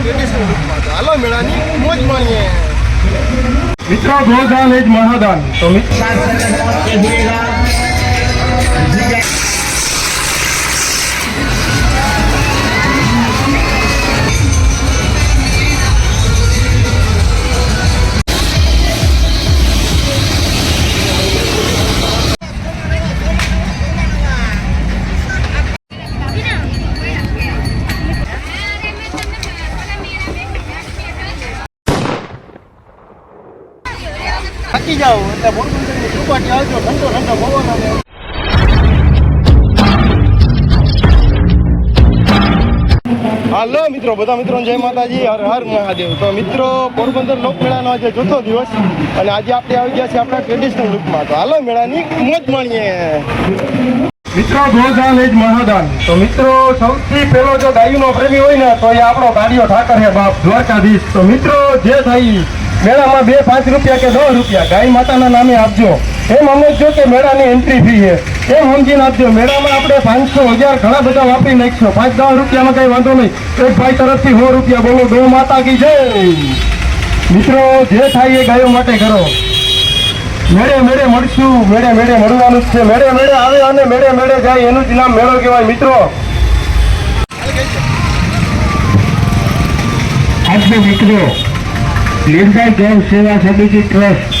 Traditional તો હાલો મેળાની મોજ માણીએ મિત્રો ગોદાન એ જ મહાદાન તો મિત્રો મિત્રો, બધા મિત્રો, જય માતાજી, હર હર મહાદેવ. તો મિત્રો, પોરબંદર લોકમેળાનો આજે ચોથો દિવસ અને આજે આપણે આવી ગયા છીએ આપણા ટ્રેડિશનલ લુકમાં તો હાલો, મેળાની મોજ માણીએ. મિત્રો ગોદાન એ મહાદાન. તો મિત્રો, સૌથી પહેલો જો ગાયુનો પ્રેમી હોય ને, તો એ આપણો ગાડીઓ ઠાકર હે બાપ, દ્વારકાધીશ. તો મિત્રો, જે થાય મેળામાં બે પાંચ રૂપિયા કે દસ રૂપિયા. ગાય માતાના નામે આપજો. એમ સમજો કે મેળાની એન્ટ્રી ફી છે. એમ સમજીને આપજો. મેળામાં આપણે પાંચસો હજાર ઘણા બધા વાપરી નાખશો પાંચ દસ રૂપિયામાં કઈ વાંધો નહીં. એક ભાઈ તરફથી સો રૂપિયા બોલો. ગૌ માતા કી જય. મિત્રો, જે થાય એ ગાયો માટે કરો. મેળે મેળે મળશું. મેળે મેળે મળવાનું છે. મેળે મેળે આવે અને મેળે મેળે જાય. એનું જ નામ મેળો કહેવાય. મિત્રો. આજનો મિત્રો લીંબાઈ ગૌ સેવા સમિતિ ટ્રસ્ટ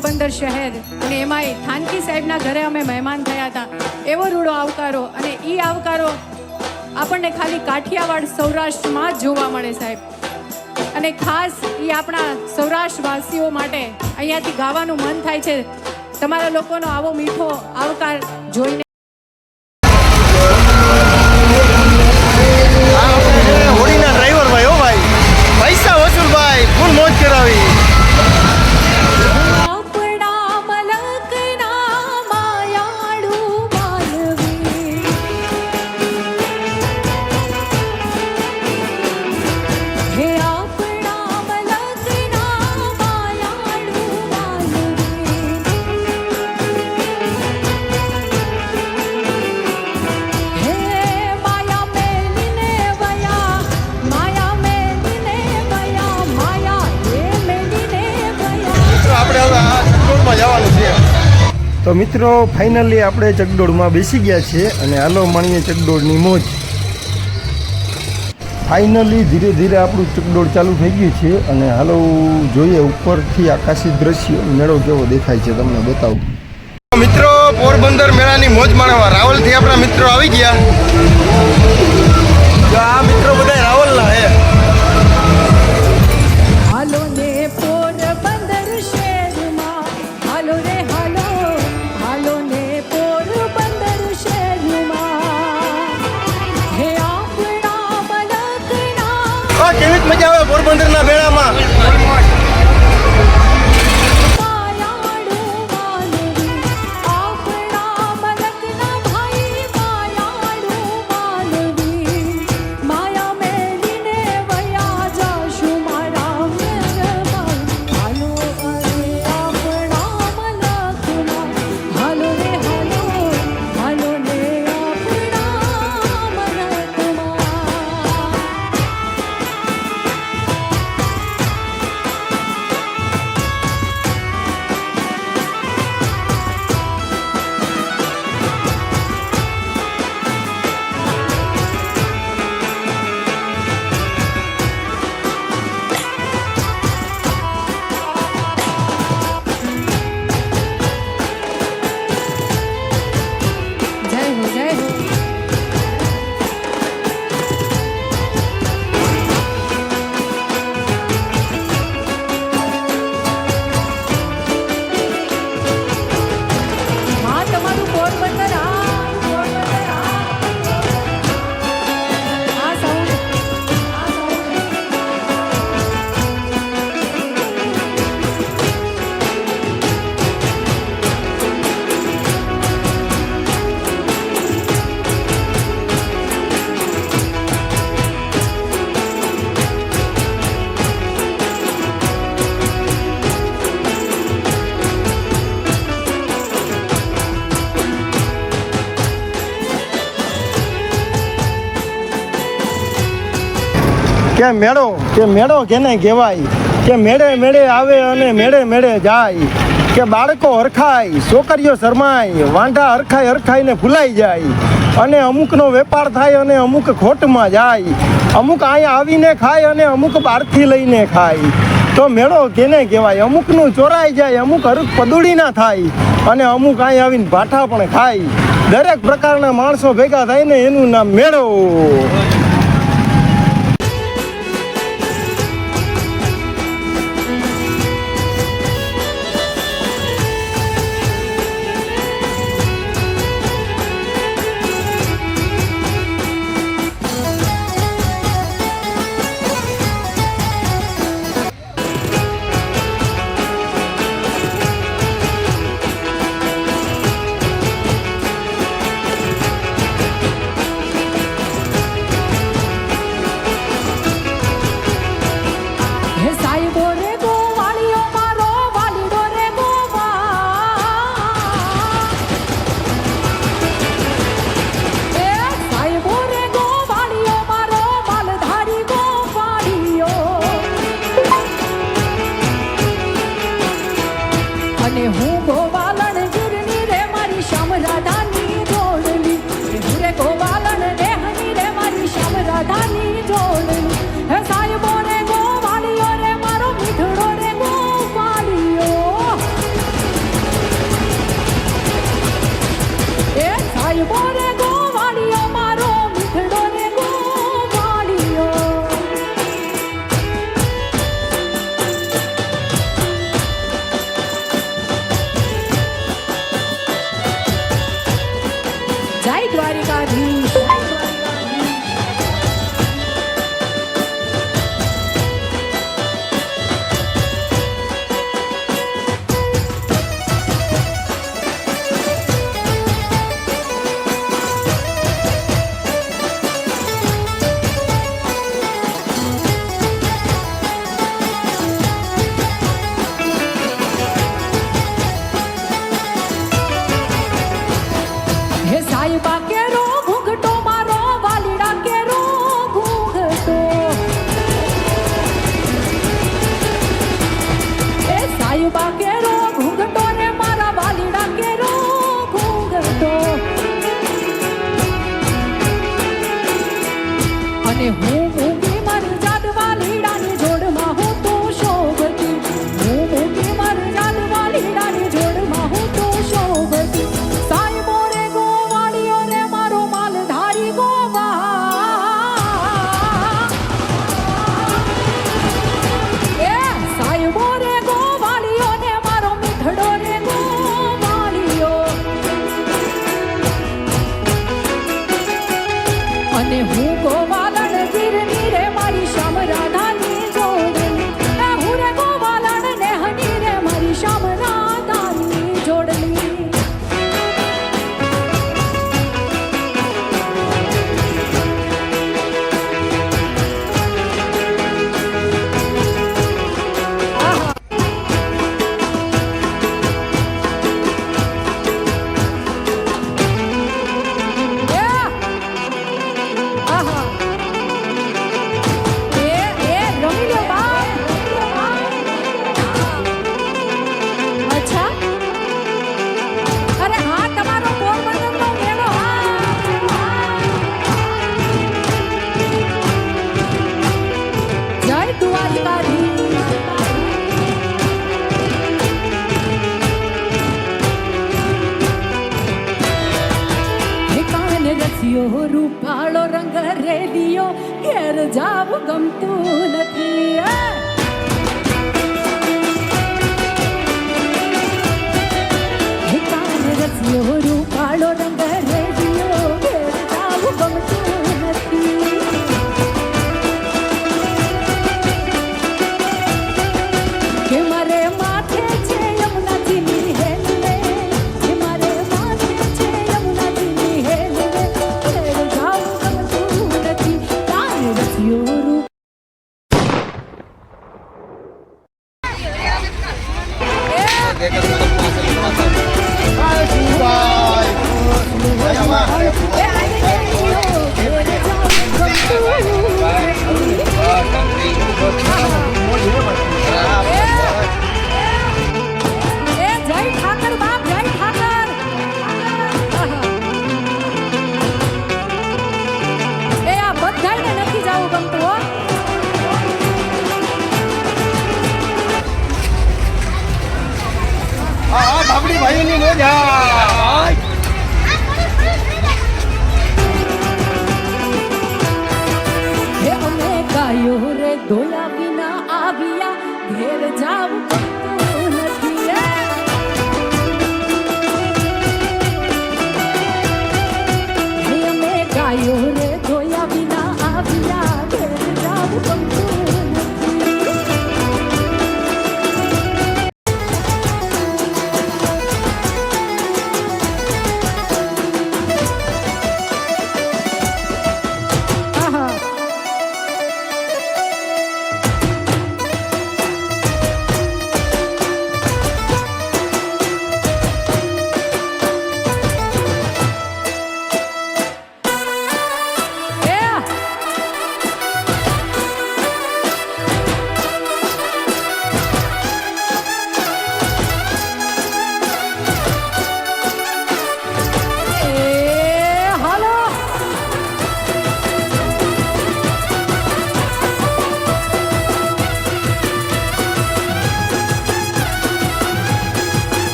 પોરબંદર શહેર. અને એમાંય થાનકી સાહેબના ઘરે અમે મહેમાન થયા હતા. એવો રૂડો આવકારો અને એ આવકારો આપણને ખાલી કાઠિયાવાડ સૌરાષ્ટ્રમાં જ જોવા મળે સાહેબ. અને ખાસ એ આપણા સૌરાષ્ટ્રવાસીઓ માટે અહીંયાથી ગાવાનું મન થાય છે. તમારા લોકોનો આવો મીઠો આવકાર જોઈને તો મિત્રો ફાઇનલી આપણે ચકડોળમાં બેસી ગયા છીએ અને હાલો માણીએ ચકડોળની મોજ. ફાઇનલી ધીરે ધીરે આપણું ચકડોળ ચાલુ થઈ ગયું છે અને હાલો જોઈએ ઉપરથી આકાશી દ્રશ્ય, મેળો કેવો દેખાય છે તમને બતાવું. મિત્રો, પોરબંદર મેળાની મોજ માણવા રાવલથી આપણા મિત્રો આવી ગયા. મજા આવે કે મેળો? કે મેળો કેને કહેવાય? કે મેળે મેળે આવે અને મેળે મેળે જાય. કે બાળકો હરખાય, છોકરીઓ શરમાય, વાંઢા હરખાય હરખાઈને ભૂલાઈ જાય. અને અમુકનો વેપાર થાય અને અમુક ખોટમાં જાય. અમુક અહીંયા આવીને ખાય અને અમુક બહારથી લઈને ખાય. તો મેળો કેને કહેવાય? અમુકનું ચોરાઈ જાય, અમુક હરખ પદુડી ના થાય. અને અમુક અહીં આવીને ભાઠા પણ ખાય. દરેક પ્રકારના માણસો ભેગા થાય ને એનું નામ મેળો.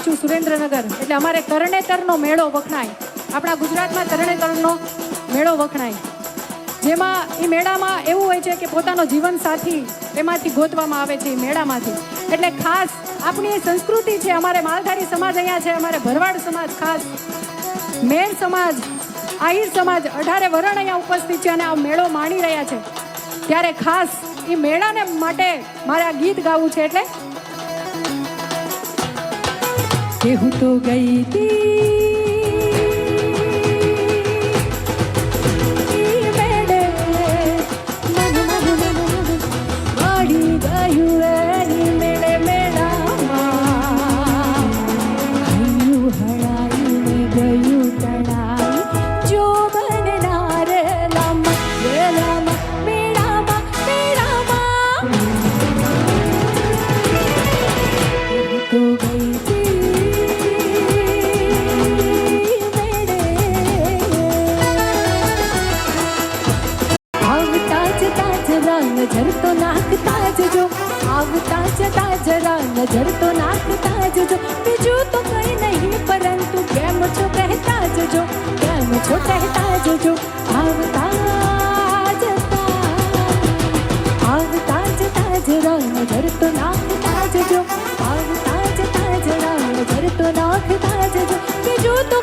રહી છું સુરેન્દ્રનગર. એટલે અમારે તરણેતરનો મેળો વખણાય. આપણા ગુજરાતમાં તરણેતરનો મેળો વખણાય. જેમાં એ મેળામાં એવું હોય છે કે પોતાનો જીવન સાથી તેમાંથી ગોતવામાં આવે છે એ મેળામાંથી. એટલે ખાસ આપણી સંસ્કૃતિ છે, અમારે માલધારી સમાજ અહીંયા છે, અમારે ભરવાડ સમાજ ખાસ મેર સમાજ, આહિર સમાજ, અઢારે વરણ અહીંયા ઉપસ્થિત છે અને આ મેળો માણી રહ્યા છે. ત્યારે ખાસ એ મેળાને માટે મારે આ ગીત ગાવું છે એટલે કે હું તો ગઈ તી.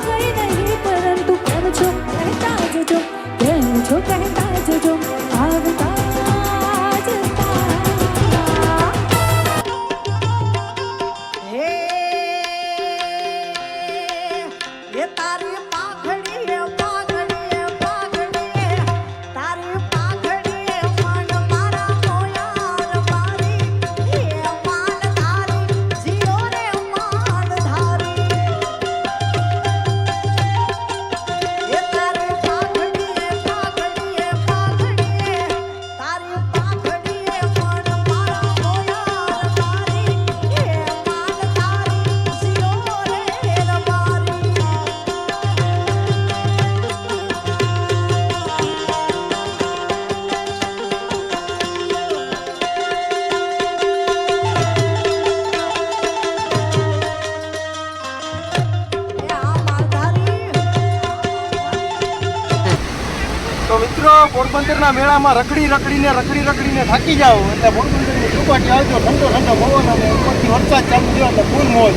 થઈ નહીં પરંતુ કેમ છો કહેતા જજો ભોળાના મેળામાં રખડી રખડીને રખડી રખડીને થાકી જાઓ. એટલે ભોળબંદરની ચોપાટી આવજો. ઠંડો ઠંડો પવન વરસાદ ચાલુ થયો એટલે ફૂલ મોજ